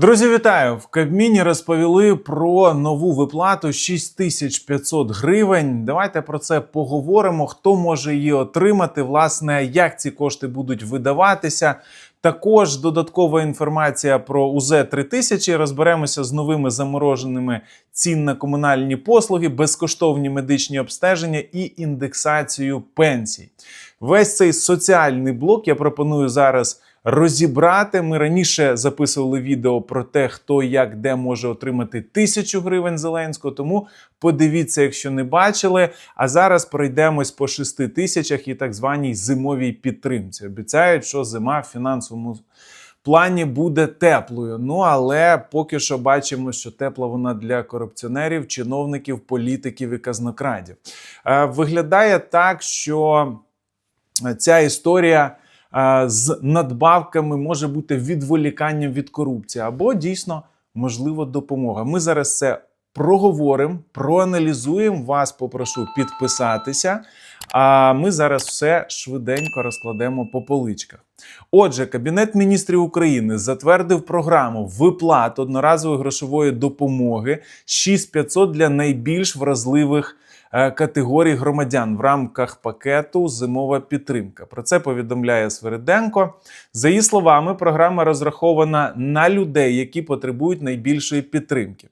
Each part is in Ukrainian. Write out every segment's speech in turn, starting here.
Друзі, вітаю! В Кабміні розповіли про нову виплату 6500 гривень. Давайте про це поговоримо. Хто може її отримати? Власне, як ці кошти будуть видаватися. Також додаткова інформація про УЗ 3000. Розберемося з новими замороженими цін на комунальні послуги, безкоштовні медичні обстеження і індексацію пенсій. Весь цей соціальний блок я пропоную зараз розібрати. Ми раніше записували відео про те, хто як де може отримати тисячу гривень Зеленського. Тому подивіться, якщо не бачили. А зараз пройдемось по шести тисячах і так званій зимовій підтримці. Обіцяють, що зима в фінансовому. Плані буде теплою. Ну але поки що бачимо, що тепла вона для корупціонерів, чиновників, політиків і казнокрадів. Е, Виглядає так, що ця історія з надбавками може бути відволіканням від корупції або дійсно можливо допомога. Ми зараз це проговоримо, проаналізуємо. Вас попрошу підписатися. А ми зараз все швиденько розкладемо по поличках. Отже, Кабінет міністрів України затвердив програму виплат одноразової грошової допомоги 6500 для найбільш вразливих категорій громадян в рамках пакету Зимова підтримка. Про це повідомляє Свериденко. За її словами, програма розрахована на людей, які потребують найбільшої підтримки.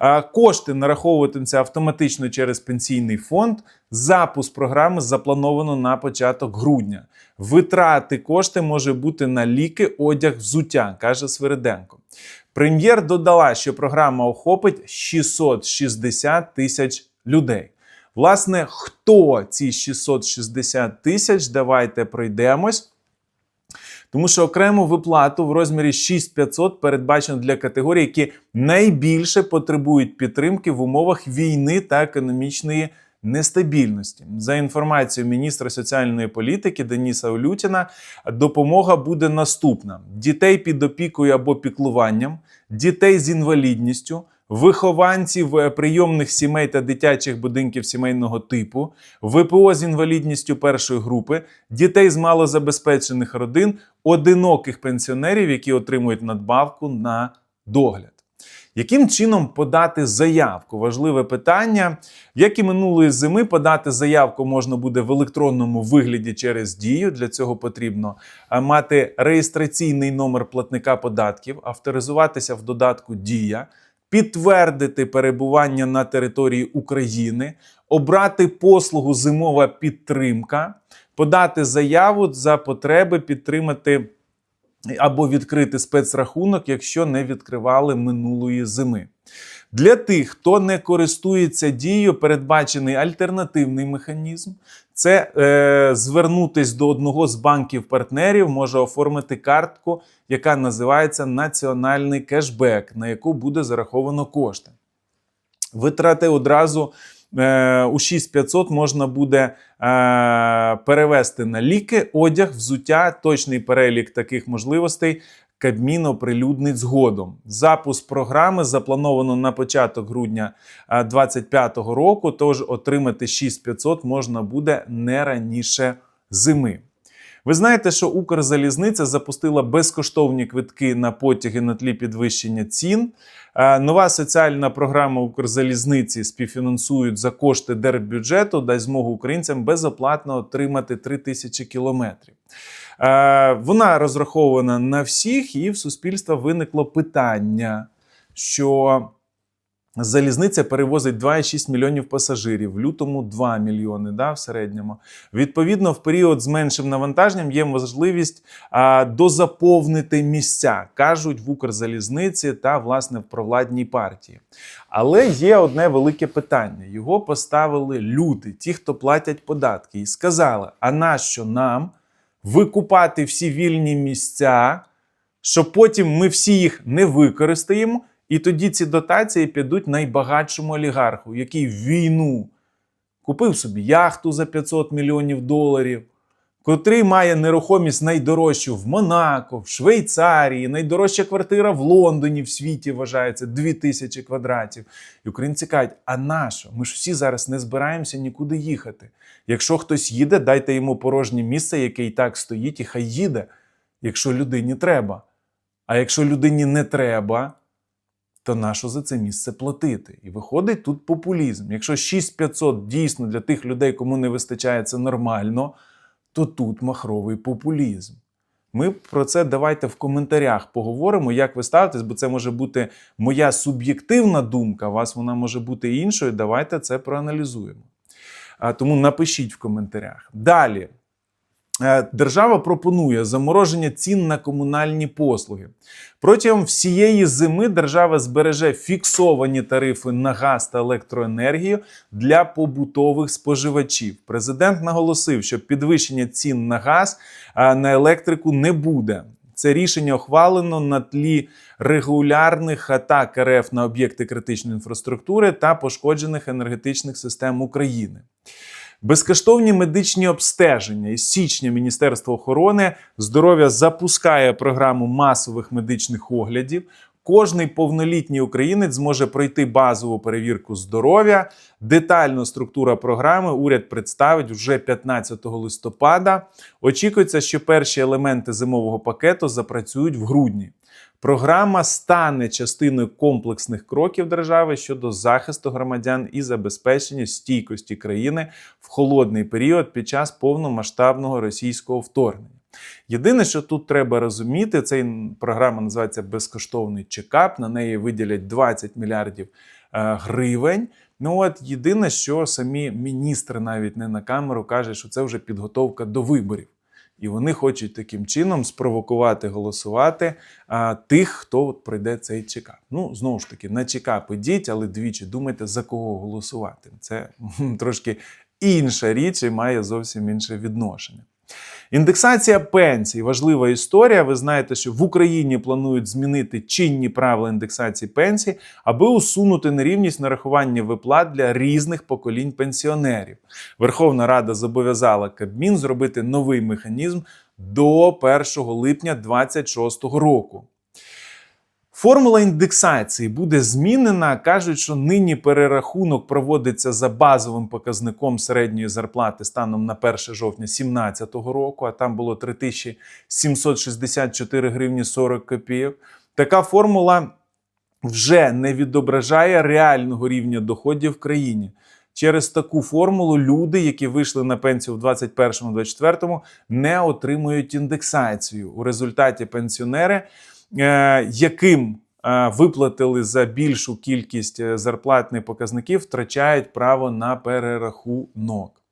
Е, Кошти нараховуватимуться автоматично через пенсійний фонд. Запуск програми заплановано на початок грудня. Витрати кошти може бути на ліки, одяг, взуття, каже Свериденко. Прем'єр додала, що програма охопить 660 тисяч людей. Власне, хто ці 660 тисяч? Давайте пройдемось. Тому що окрему виплату в розмірі 6500 передбачено для категорій, які найбільше потребують підтримки в умовах війни та економічної нестабільності. За інформацією міністра соціальної політики Деніса Олютіна, допомога буде наступна: дітей під опікою або піклуванням, дітей з інвалідністю. Вихованців прийомних сімей та дитячих будинків сімейного типу, ВПО з інвалідністю першої групи, дітей з малозабезпечених родин, одиноких пенсіонерів, які отримують надбавку на догляд. Яким чином подати заявку? Важливе питання. Як і минулої зими, подати заявку можна буде в електронному вигляді через дію. Для цього потрібно е, мати реєстраційний номер платника податків, авторизуватися в додатку Дія, підтвердити перебування на території України, обрати послугу зимова підтримка, подати заяву за потреби підтримати або відкрити спецрахунок, якщо не відкривали минулої зими. Для тих, хто не користується дією, передбачений альтернативний механізм. Це е, звернутись до одного з банків-партнерів, може оформити картку, яка називається Національний кешбек, на яку буде зараховано кошти. Витрати одразу е, у 6500 можна буде е, перевести на ліки, одяг, взуття, точний перелік таких можливостей. Кабмін оприлюднить згодом. Запуск програми заплановано на початок грудня 2025 року. Тож отримати 6500 можна буде не раніше зими. Ви знаєте, що Укрзалізниця запустила безкоштовні квитки на потяги на тлі підвищення цін. Е, Нова соціальна програма Укрзалізниці співфінансують за кошти держбюджету, дасть змогу українцям безоплатно отримати 3 тисячі кілометрів. Е, Вона розрахована на всіх, і в суспільства виникло питання, що залізниця перевозить 2,6 мільйонів пасажирів, в лютому 2 мільйони да, в середньому. Відповідно, в період з меншим навантаженням є можливість а, дозаповнити місця, кажуть в Укрзалізниці та власне в провладній партії. Але є одне велике питання: його поставили люди, ті, хто платять податки, і сказали: а нащо нам? Викупати всі вільні місця, що потім ми всі їх не використаємо, і тоді ці дотації підуть найбагатшому олігарху, який війну купив собі яхту за 500 мільйонів доларів, котрий має нерухомість найдорожчу в Монако, в Швейцарії, найдорожча квартира в Лондоні в світі вважається 2000 квадратів. І українці кажуть, а нащо? Ми ж всі зараз не збираємося нікуди їхати. Якщо хтось їде, дайте йому порожнє місце, яке і так стоїть, і хай їде, якщо людині треба. А якщо людині не треба, то нащо за це місце платити? І виходить тут популізм. Якщо 6500 дійсно для тих людей, кому не вистачає, це нормально, то тут махровий популізм. Ми про це давайте в коментарях поговоримо, як ви ставитесь, бо це може бути моя суб'єктивна думка, у вас вона може бути іншою. Давайте це проаналізуємо. Тому напишіть в коментарях. Далі. Е, Держава пропонує замороження цін на комунальні послуги. Протягом всієї зими держава збереже фіксовані тарифи на газ та електроенергію для побутових споживачів. Президент наголосив, що підвищення цін на газ на електрику не буде. Це рішення ухвалено на тлі регулярних атак РФ на об'єкти критичної інфраструктури та пошкоджених енергетичних систем України. Безкоштовні медичні обстеження із січня Міністерство охорони здоров'я запускає програму масових медичних оглядів. Кожний повнолітній українець зможе пройти базову перевірку здоров'я. Детальна структура програми уряд представить вже 15 листопада. Очікується, що перші елементи зимового пакету запрацюють в грудні. Програма стане частиною комплексних кроків держави щодо захисту громадян і забезпечення стійкості країни в холодний період під час повномасштабного російського вторгнення. Єдине, що тут треба розуміти, ця програма називається безкоштовний чекап. На неї виділять 20 мільярдів е, гривень. Ну от єдине, що самі міністри навіть не на камеру кажуть, що це вже підготовка до виборів. І вони хочуть таким чином спровокувати голосувати а, тих, хто от пройде цей чекап. Ну, знову ж таки, на чекап ідіть, але двічі думайте, за кого голосувати. Це трошки інша річ і має зовсім інше відношення. Індексація пенсій важлива історія. Ви знаєте, що в Україні планують змінити чинні правила індексації пенсій, аби усунути нерівність нарахування виплат для різних поколінь пенсіонерів. Верховна Рада зобов'язала Кабмін зробити новий механізм до 1 липня 2026 року. Формула індексації буде змінена. Кажуть, що нині перерахунок проводиться за базовим показником середньої зарплати станом на 1 жовтня 2017 року, а там було 3764 гривні 40 копійок. Така формула вже не відображає реального рівня доходів в країні. Через таку формулу люди, які вийшли на пенсію в 2021-2024, не отримують індексацію. У результаті пенсіонери яким е, виплатили за більшу кількість е, зарплатних показників, втрачають право на перерахунок.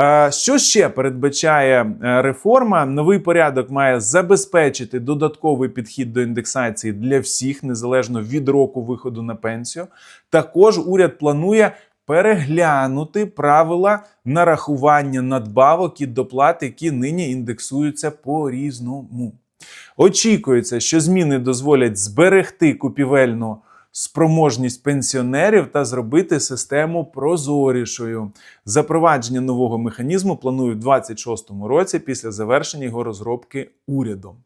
Е, Що ще передбачає е, реформа? Новий порядок має забезпечити додатковий підхід до індексації для всіх, незалежно від року виходу на пенсію. Також уряд планує переглянути правила нарахування надбавок і доплат, які нині індексуються по-різному. Очікується, що зміни дозволять зберегти купівельну спроможність пенсіонерів та зробити систему прозорішою. Запровадження нового механізму планують у 2026 році після завершення його розробки урядом.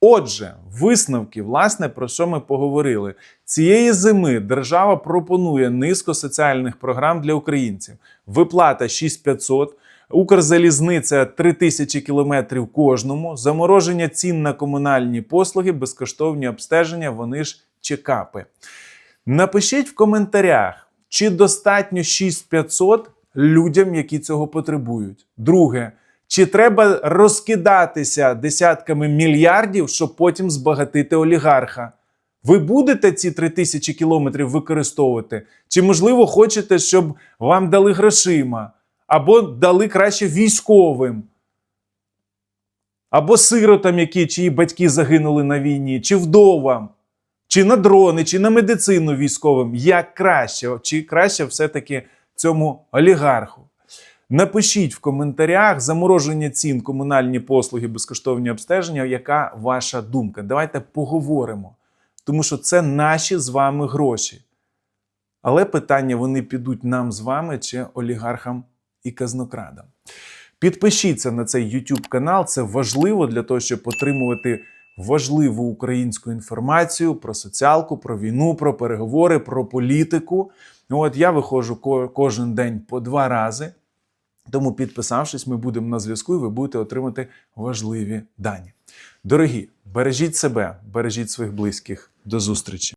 Отже, висновки, власне, про що ми поговорили. Цієї зими держава пропонує низку соціальних програм для українців. Виплата 6500, Укрзалізниця 3000 кілометрів кожному, замороження цін на комунальні послуги, безкоштовні обстеження, вони ж чекапи. Напишіть в коментарях, чи достатньо 6500 людям, які цього потребують. Друге, чи треба розкидатися десятками мільярдів, щоб потім збагатити олігарха? Ви будете ці 3000 кілометрів використовувати? Чи, можливо, хочете, щоб вам дали грошима? Або дали краще військовим? Або сиротам, які чиї батьки загинули на війні, чи вдовам, чи на дрони, чи на медицину військовим? Як краще? Чи краще все-таки цьому олігарху? Напишіть в коментарях замороження цін, комунальні послуги, безкоштовні обстеження. Яка ваша думка? Давайте поговоримо, тому що це наші з вами гроші. Але питання: вони підуть нам з вами чи олігархам і казнокрадам. Підпишіться на цей YouTube канал, це важливо для того, щоб отримувати важливу українську інформацію про соціалку, про війну, про переговори, про політику. От я виходжу ко- кожен день по два рази. Тому, підписавшись, ми будемо на зв'язку, і ви будете отримати важливі дані. Дорогі, бережіть себе, бережіть своїх близьких. До зустрічі!